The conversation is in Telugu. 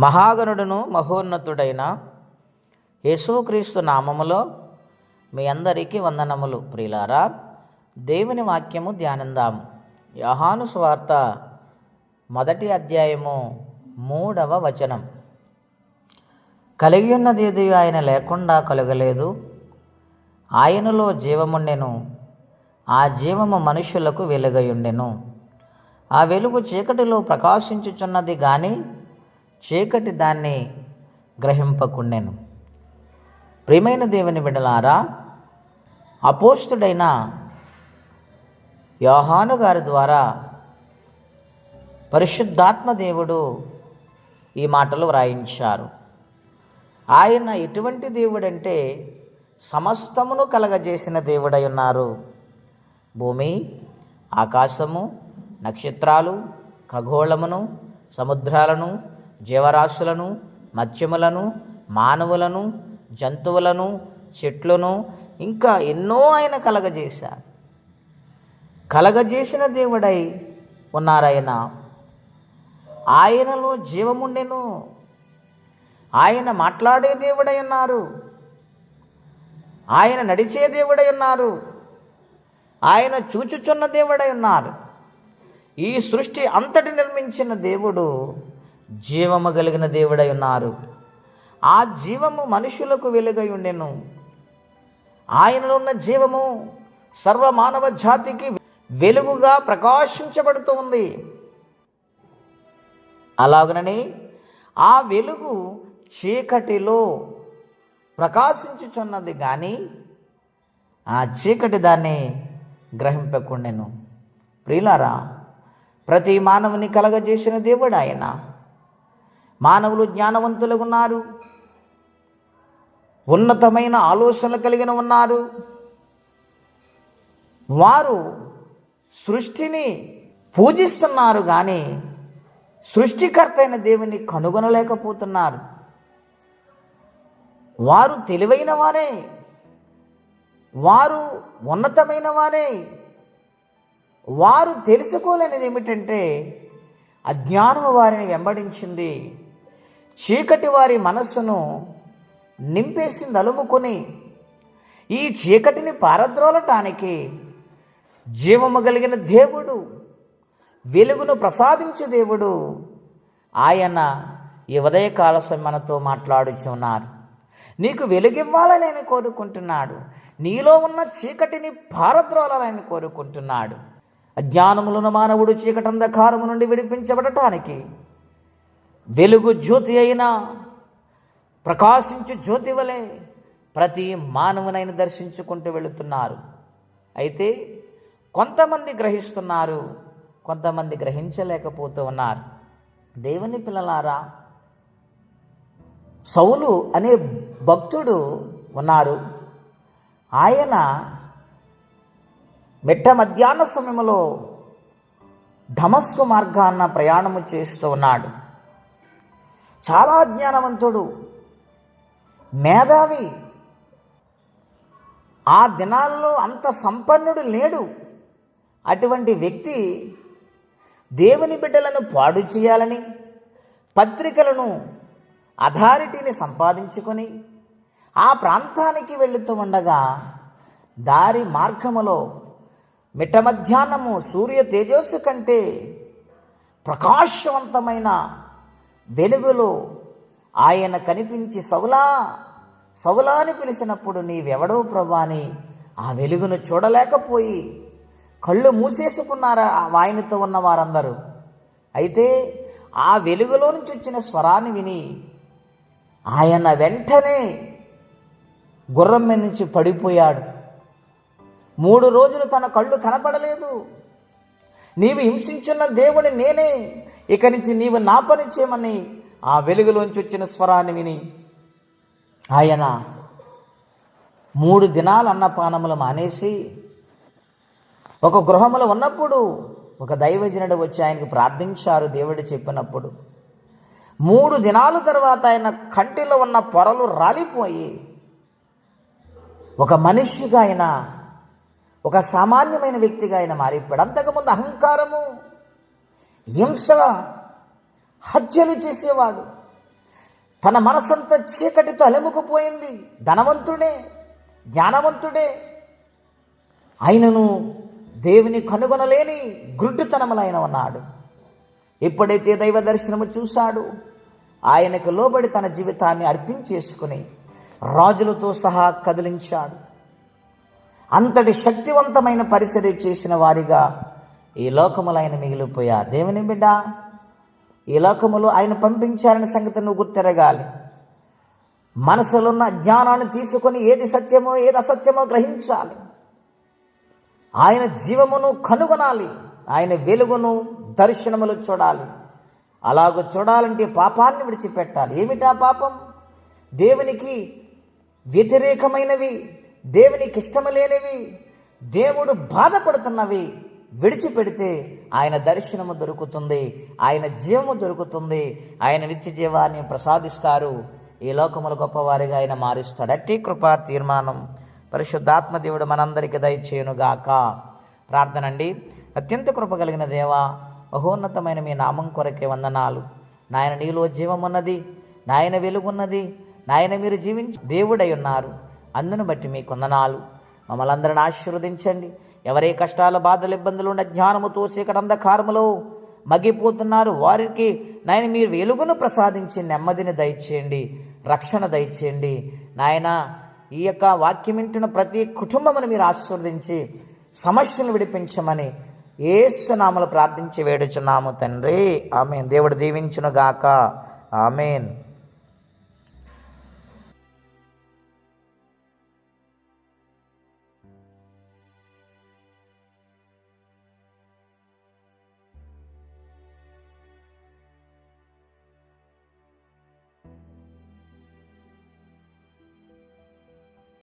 మహాగణుడును మహోన్నతుడైన యేసుక్రీస్తు నామములో మీ అందరికీ వందనములు. ప్రియులారా దేవుని వాక్యము ధ్యానిందాము. యహాను స్వార్త మొదటి అధ్యాయము మూడవ వచనం. కలిగి ఉన్నదేది ఆయన లేకుండా కలగలేదు. ఆయనలో జీవముండెను. ఆ జీవము మనుషులకు వెలుగయుండెను. ఆ వెలుగు చీకటిలో ప్రకాశించుచున్నది కానీ చీకటి దాన్ని గ్రహింపకుండెను. ప్రియమైన దేవుని బిడ్డలారా అపోస్తుడైన యోహాను గారి ద్వారా పరిశుద్ధాత్మ దేవుడు ఈ మాటలు వ్రాయించారు. ఆయన ఎటువంటి దేవుడంటే సమస్తమును కలగజేసిన దేవుడై ఉన్నారు. భూమి ఆకాశము నక్షత్రాలు ఖగోళమును సముద్రాలను జీవరాశులను మత్స్యములను మానవులను జంతువులను చెట్లను ఇంకా ఎన్నో ఆయన కలగజేశారు. కలగజేసిన దేవుడై ఉన్నారాయన. ఆయనలో జీవముండెను. ఆయన మాట్లాడే దేవుడై ఉన్నారు. ఆయన నడిచే దేవుడై ఉన్నారు. ఆయన చూచుచున్న దేవుడై ఉన్నారు. ఈ సృష్టి అంతటి నిర్మించిన దేవుడు జీవము కలిగిన దేవుడై ఉన్నారు. ఆ జీవము మనుషులకు వెలుగై ఉండెను. ఆయనలో ఉన్న జీవము సర్వమానవ జాతికి వెలుగుగా ప్రకాశించబడుతూ ఉంది. అలాగనని ఆ వెలుగు చీకటిలో ప్రకాశించుచున్నది కానీ ఆ చీకటి దాన్ని గ్రహింపకుండెను. ప్రియులారా ప్రతి మానవుని కలగజేసిన దేవుడు ఆయన. మానవులు జ్ఞానవంతులు ఉన్నారు ఉన్నతమైన ఆలోచనలు కలిగిన ఉన్నారు. వారు సృష్టిని పూజిస్తున్నారు కానీ సృష్టికర్త అయిన దేవుని కనుగొనలేకపోతున్నారు. వారు తెలివైన వారే. వారు ఉన్నతమైన వారే. వారు తెలుసుకోలేనిది ఏమిటంటే అజ్ఞానము వారిని వెంబడించింది. చీకటి వారి మనస్సును నింపేసి నలుముకొని ఈ చీకటిని పారద్రోలటానికి జీవము కలిగిన దేవుడు వెలుగును ప్రసాదించు దేవుడు ఆయన ఈ ఉదయకాల మనతో మాట్లాడుచున్నారు నీకు వెలుగివ్వాలని కోరుకుంటున్నాడు. నీలో ఉన్న చీకటిని పారద్రోలాలని కోరుకుంటున్నాడు. అజ్ఞానములను మానవుడు చీకటి అంధకారము నుండి విడిపించబడటానికి వెలుగు జ్యోతి అయినా ప్రకాశించు జ్యోతి వలె ప్రతి మానవునైన దర్శించుకుంటూ వెళుతున్నారు. అయితే కొంతమంది గ్రహిస్తున్నారు కొంతమంది గ్రహించలేకపోతూ ఉన్నారు. దేవుని పిల్లలారా సౌలు అనే భక్తుడు ఉన్నారు. ఆయన మిట్ట మధ్యాహ్న సమయంలో ధమస్కు మార్గాన్న ప్రయాణము చేస్తూ ఉన్నాడు. చాలా జ్ఞానవంతుడు. మేధావి. ఆ దినాలలో అంత సంపన్నుడు లేడు. అటువంటి వ్యక్తి దేవుని బిడ్డలను పాడు చేయాలని పత్రికలను అథారిటీని సంపాదించుకొని ఆ ప్రాంతానికి వెళుతూ ఉండగా దారి మార్గములో మిట్ట మధ్యాహ్నము సూర్య తేజస్సు కంటే ప్రకాశవంతమైన వెలుగులో ఆయన కనిపించి సౌలా సౌలా అని పిలిచినప్పుడు నీవెవడో ప్రభా అని ఆ వెలుగును చూడలేకపోయి కళ్ళు మూసేసుకున్నారా ఆయనతో ఉన్న వారందరూ? అయితే ఆ వెలుగులో నుంచి వచ్చిన స్వరాన్ని విని ఆయన వెంటనే గుర్రం మీద నుంచి పడిపోయాడు. మూడు రోజులు తన కళ్ళు కనపడలేదు నీవు హింసించున్న దేవుని నేనే. ఇక నుంచి నీవు నా పని చేయమని ఆ వెలుగులోంచి వచ్చిన స్వరాన్ని విని ఆయన మూడు దినాలు అన్నపానములు మానేసి ఒక గృహములో ఉన్నప్పుడు ఒక దైవజనుడు వచ్చి ఆయనకు ప్రార్థించారు దేవుడు చెప్పినప్పుడు. మూడు దినాల తర్వాత ఆయన కంటిలో ఉన్న పొరలు రాలిపోయి ఒక మనిషిగా ఆయన ఒక సామాన్యమైన వ్యక్తిగా ఆయన మారిపోయాడు. అంతకుముందు అహంకారము హింస హత్యలు చేసేవాడు. తన మనసంతా చీకటితో అలముకుపోయింది. ధనవంతుడే జ్ఞానవంతుడే. ఆయనను దేవుని కనుగొనలేని గుడ్డుతనములైన ఉన్నాడు. ఎప్పుడైతే దైవ దర్శనము చూశాడు ఆయనకు లోబడి తన జీవితాన్ని అర్పించేసుకుని రాజులతో సహా కదిలించాడు. అంతటి శక్తివంతమైన పరిసరి చేసిన వారిగా ఈ లోకములైన మిగిలిపోయా దేవుని బిడ్డ ఈ లోకములు ఆయన పంపించారనే సంగతి నువ్వు గుర్తెరగాలి. మనసులున్న జ్ఞానాన్ని తీసుకొని ఏది సత్యమో ఏది అసత్యమో గ్రహించాలి. ఆయన జీవమును కనుగొనాలి. ఆయన వెలుగును దర్శనములు చూడాలి. అలాగ చూడాలంటే పాపాన్ని విడిచిపెట్టాలి. ఏమిటా పాపం? దేవునికి వ్యతిరేకమైనవి దేవునికి ఇష్టము లేనివి దేవుడు బాధపడుతున్నవి విడిచిపెడితే ఆయన దర్శనము దొరుకుతుంది ఆయన జీవము దొరుకుతుంది ఆయన నిత్య జీవాన్ని ప్రసాదిస్తారు. ఈ లోకములు గొప్పవారిగా ఆయన మారుస్తాడు అట్టి కృపా తీర్మానం. పరిశుద్ధాత్మ దేవుడు మనందరికీ దయచేయునుగాక. ప్రార్థన అండి అత్యంత కృప కలిగిన దేవా బహోన్నతమైన మీ నామం కొరకే వందనాలు. నాయన నీలో జీవమున్నది నాయన వెలుగున్నది నాయన మీరు జీవించి దేవుడై ఉన్నారు. అందును బట్టి మీ కొందనాలు మమ్మల్ని అందరిని ఆశీర్వదించండి. ఎవరే కష్టాల బాధలు ఇబ్బందులు ఉన్న జ్ఞానముతో చీకటి అంధకారములో మగ్గిపోతున్నారు. వారికి నాయన మీరు వెలుగును ప్రసాదించి నెమ్మదిని దయచేయండి రక్షణ దయచేయండి. నాయన ఈ యొక్క వాక్యం వింటున్న ప్రతి కుటుంబమును మీరు ఆశీర్వదించి సమస్యను విడిపించమని ఏసునామలు ప్రార్థించి వేడుచున్నాము తండ్రి. ఆమెన్. దేవుడు దీవించునుగాక. ఆమెన్.